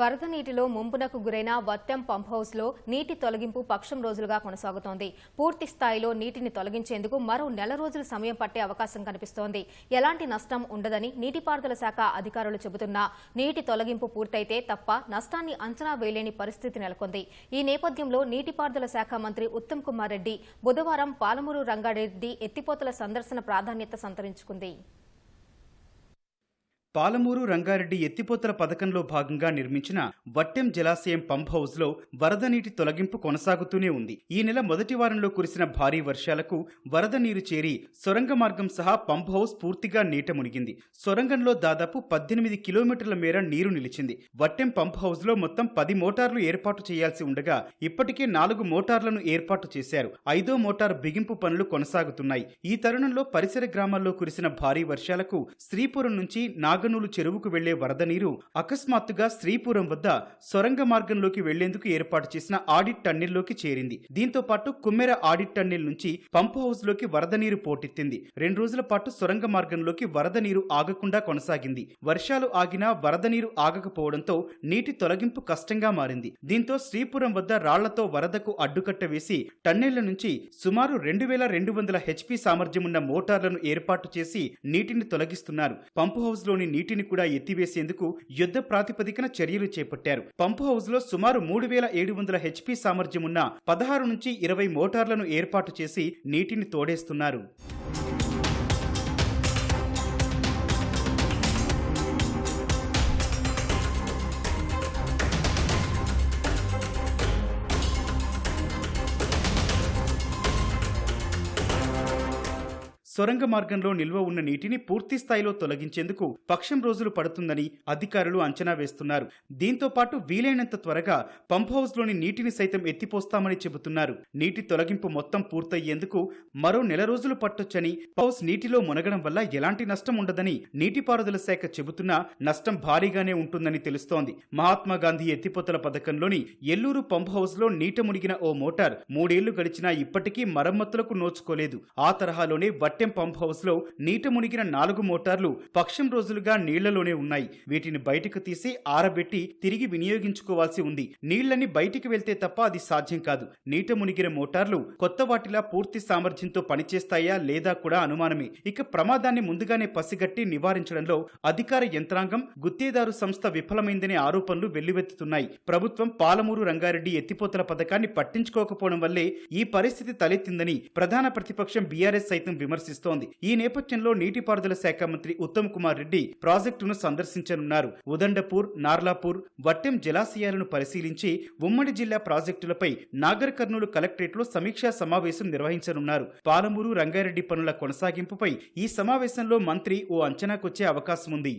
వరద నీటిలో ముంపునకు గురైన వట్టెం పంప్ హౌస్లో నీటి తొలగింపు పక్షం రోజులుగా కొనసాగుతోంది. పూర్తి స్థాయిలో నీటిని తొలగించేందుకు మరో నెల రోజులు సమయం పట్టే అవకాశం కనిపిస్తోంది. ఎలాంటి నష్టం ఉండదని నీటిపారుదల శాఖ అధికారులు చెబుతున్నా నీటి తొలగింపు పూర్తయితే తప్ప నష్టాన్ని అంచనా వేయలేని పరిస్థితి నెలకొంది. ఈ నేపథ్యంలో నీటిపారుదల శాఖ మంత్రి ఉత్తమ్ కుమార్ రెడ్డి బుధవారం పాలమూరు రంగారెడ్డి ఎత్తిపోతల సందర్శన ప్రాధాన్యత సంతరించుకుంది. పాలమూరు రంగారెడ్డి ఎత్తిపోతల పథకంలో భాగంగా నిర్మించిన వట్టెం జలాశయం పంప్ హౌస్లో వరద నీటి తొలగింపు కొనసాగుతూనే ఉంది. ఈ నెల మొదటి వారంలో కురిసిన భారీ వర్షాలకు వరద నీరు చేరి సొరంగ మార్గం సహా పంప్ హౌస్ పూర్తిగా నీట మునిగింది. సొరంగంలో దాదాపు పద్దెనిమిది కిలోమీటర్ల మేర నీరు నిలిచింది. వట్టెం పంప్ హౌస్లో మొత్తం పది మోటార్లు ఏర్పాటు చేయాల్సి ఉండగా ఇప్పటికే నాలుగు మోటార్లను ఏర్పాటు చేశారు. ఐదో మోటార్ బిగింపు పనులు కొనసాగుతున్నాయి. ఈ తరుణంలో పరిసర గ్రామాల్లో కురిసిన భారీ వర్షాలకు శ్రీపురం నుంచి నాగ నాగనూలు చెరువుకు వెళ్ళే వరద నీరు అకస్మాత్తుగా శ్రీపురం వద్ద సొరంగ మార్గంలోకి వెళ్ళేందుకు ఏర్పాటు చేసిన ఆడిట్ టన్నెల్లోకి చేరింది. దీంతో పాటు కుమ్మెర ఆడిట్ టన్నెల్ నుంచి పంప్ హౌస్లోకి వరద నీరు పోటెత్తింది. రెండు రోజుల పాటు సొరంగ మార్గంలోకి వరద నీరు ఆగకుండా కొనసాగింది. వర్షాలు ఆగినా వరద నీరు ఆగకపోవడంతో నీటి తొలగింపు కష్టంగా మారింది. దీంతో శ్రీపురం వద్ద రాళ్ళతో వరదకు అడ్డుకట్ట వేసి టన్నెళ్ళ నుంచి సుమారు రెండు వేల రెండు వందల హెచ్పి సామర్థ్యమున్న మోటార్లను ఏర్పాటు చేసి నీటిని తొలగిస్తున్నారు. పంపు హౌస్లోని నీటిని కూడా ఎత్తివేసేందుకు యుద్ధ ప్రాతిపదికన చర్యలు చేపట్టారు. పంపు హౌస్లో సుమారు మూడు వేల ఏడు వందల హెచ్పి సామర్థ్యమున్న పదహారు నుంచి ఇరవై మోటార్లను ఏర్పాటు చేసి నీటిని తోడేస్తున్నారు. సొరంగ మార్గంలో నిల్వ ఉన్న నీటిని పూర్తి స్థాయిలో తొలగించేందుకు పక్షం రోజులు పడుతుందని అధికారులు అంచనా వేస్తున్నారు. దీంతో పాటు వీలైనంత త్వరగా పంప్ హౌస్లోని నీటిని సైతం ఎత్తిపోస్తామని చెబుతున్నారు. నీటి తొలగింపు మొత్తం పూర్తయ్యేందుకు మరో నెల రోజులు పట్టొచ్చని హౌస్ నీటిలో మునగడం వల్ల ఎలాంటి నష్టం ఉండదని నీటిపారుదల శాఖ చెబుతున్నా నష్టం భారీగానే ఉంటుందని తెలుస్తోంది. మహాత్మా గాంధీ ఎత్తిపోతల పథకంలోని ఎల్లూరు పంప్ హౌస్లో నీట మునిగిన ఓ మోటార్ మూడేళ్ళు గడిచినా ఇప్పటికీ మరమ్మతులకు నోచుకోలేదు. ఆ తరహాలోనే వట్టి పంప్ హౌస్లో నీట మునిగిన నాలుగు మోటార్లు పక్షం రోజులుగా నీళ్ళలోనే ఉన్నాయి. వీటిని బయటకు తీసి ఆరబెట్టి తిరిగి వినియోగించుకోవాల్సి ఉంది. నీళ్ళని బయటికి వెళ్తే తప్ప అది సాధ్యం కాదు. నీట మునిగిన మోటార్లు కొత్త వాటిలా పూర్తి సామర్థ్యంతో పనిచేస్తాయా లేదా కూడా అనుమానమే. ఇక ప్రమాదాన్ని ముందుగానే పసిగట్టి నివారించడంలో అధికార యంత్రాంగం గుత్తేదారు సంస్థ విఫలమైందనే ఆరోపణలు వెల్లువెత్తుతున్నాయి. ప్రభుత్వం పాలమూరు రంగారెడ్డి ఎత్తిపోతల పథకాన్ని పట్టించుకోకపోవడం వల్లే ఈ పరిస్థితి తలెత్తిందని ప్రధాన ప్రతిపక్షం బీఆర్ఎస్ సైతం ఆలోచిస్తోంది ఈ నేపథ్యంలో నీటిపారుదల శాఖ మంత్రి ఉత్తమ్ కుమార్ రెడ్డి ప్రాజెక్టును సందర్శించనున్నారు. ఉదండపూర్ నార్లాపూర్ వట్టెం జలాశయాలను పరిశీలించి ఉమ్మడి జిల్లా ప్రాజెక్టులపై నాగర్ కర్నూలు కలెక్టరేట్లో సమీక్షా సమావేశం నిర్వహించనున్నారు. పాలమూరు రంగారెడ్డి పనుల కొనసాగింపుపై ఈ సమావేశంలో మంత్రి ఓ అంచనాకొచ్చే అవకాశం ఉంది